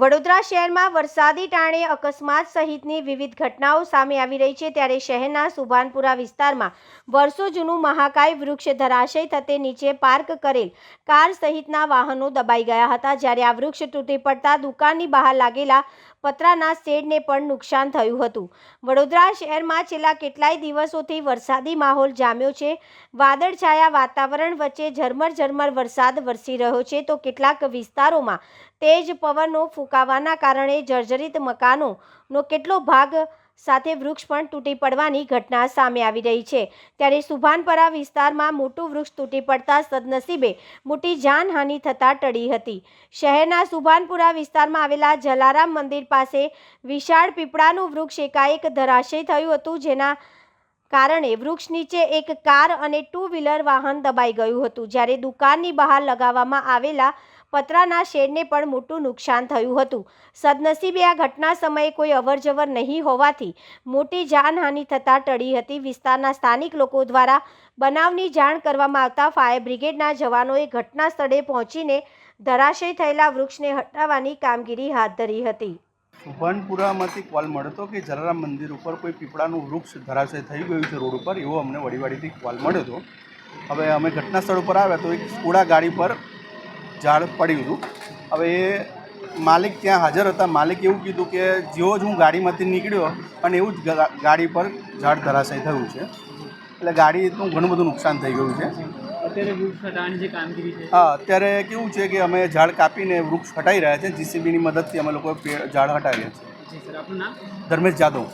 વડોદરા શહેરમાં વરસાદી ટાણે અકસ્માત સહિતની વિવિધ ઘટનાઓ સામે આવી રહી છે ત્યારે શહેરના સુભાનપુરા વિસ્તારમાં વર્ષો જૂનું મહાકાય વૃક્ષ ધરાશય થતે નીચે પાર્ક કરેલ કાર સહિતના વાહનો દબાઈ ગયા હતા. જ્યારે આ વૃક્ષ તૂટી પડતા દુકાનની બહાર લાગેલા પતરાના શેડને પણ નુકસાન થયું હતું. વડોદરા શહેરમાં છેલ્લા કેટલાય દિવસોથી વરસાદી માહોલ જામ્યો છે. વાદળછાયા વાતાવરણ વચ્ચે ઝરમર ઝરમર વરસાદ વરસી રહ્યો છે. તો કેટલાક વિસ્તારોમાં તેજ પવનો ફૂંકાવાના કારણે જર્જરિત મકાનોનો કેટલો ભાગ સાથે વૃક્ષ પણ તૂટી પડવાની ઘટના સામે આવી રહી છે. ત્યારે સુભાનપરા વિસ્તારમાં મોટું વૃક્ષ તૂટી પડતા સદનસીબે મોટી જાનહાનિ થતાં ટળી હતી. શહેરના સુભાનપુરા વિસ્તારમાં આવેલા જલારામ મંદિર પાસે વિશાળ પીપળાનું વૃક્ષ એકાએક ધરાશય થયું હતું, જેના કારણે વૃક્ષ નીચે એક કાર અને ટુ વ્હીલર વાહન દબાઈ ગયું હતું. જ્યારે દુકાનની બહાર લગાવવામાં આવેલા પતરાના શેડને પણ મોટું નુકસાન થયું હતું. સદનસીબે આ ઘટના સમયે કોઈ અવરજવર નહીં હોવાથી મોટી જાનહાનિ થતાં ટળી હતી. વિસ્તારના સ્થાનિક લોકો દ્વારા બનાવની જાણ કરવામાં આવતા ફાયર બ્રિગેડના જવાનોએ ઘટના સ્થળે પહોંચીને ધરાશય થયેલા વૃક્ષને હટાવવાની કામગીરી હાથ ધરી હતી. સુભાનપુરામાંથી કોલ મળતો કે જલારામ મંદિર ઉપર કોઈ પીપળાનું વૃક્ષ ધરાશય થઈ ગયું છે રોડ ઉપર, એવો અમને વડીવાડીથી કોલ મળ્યો હતો. હવે અમે ઘટના સ્થળ ઉપર આવ્યા તો એક સ્કૂડા ગાડી પર ઝાડ પડ્યું હતું. હવે એ માલિક ત્યાં હાજર હતા. માલિક એવું કીધું કે જેવો જ હું ગાડીમાંથી નીકળ્યો અને એવું જ ગાડી પર ઝાડ ધરાશય થયું છે. એટલે ગાડીનું ઘણું બધું નુકસાન થઈ ગયું છે. હા અત્યારે કેવું છે કે અમે ઝાડ કાપીને વૃક્ષ હટાવી રહ્યા છે. જીસીબીની મદદથી અમે લોકો ઝાડ હટાવીએ છીએ ધર્મેશ જાદવ.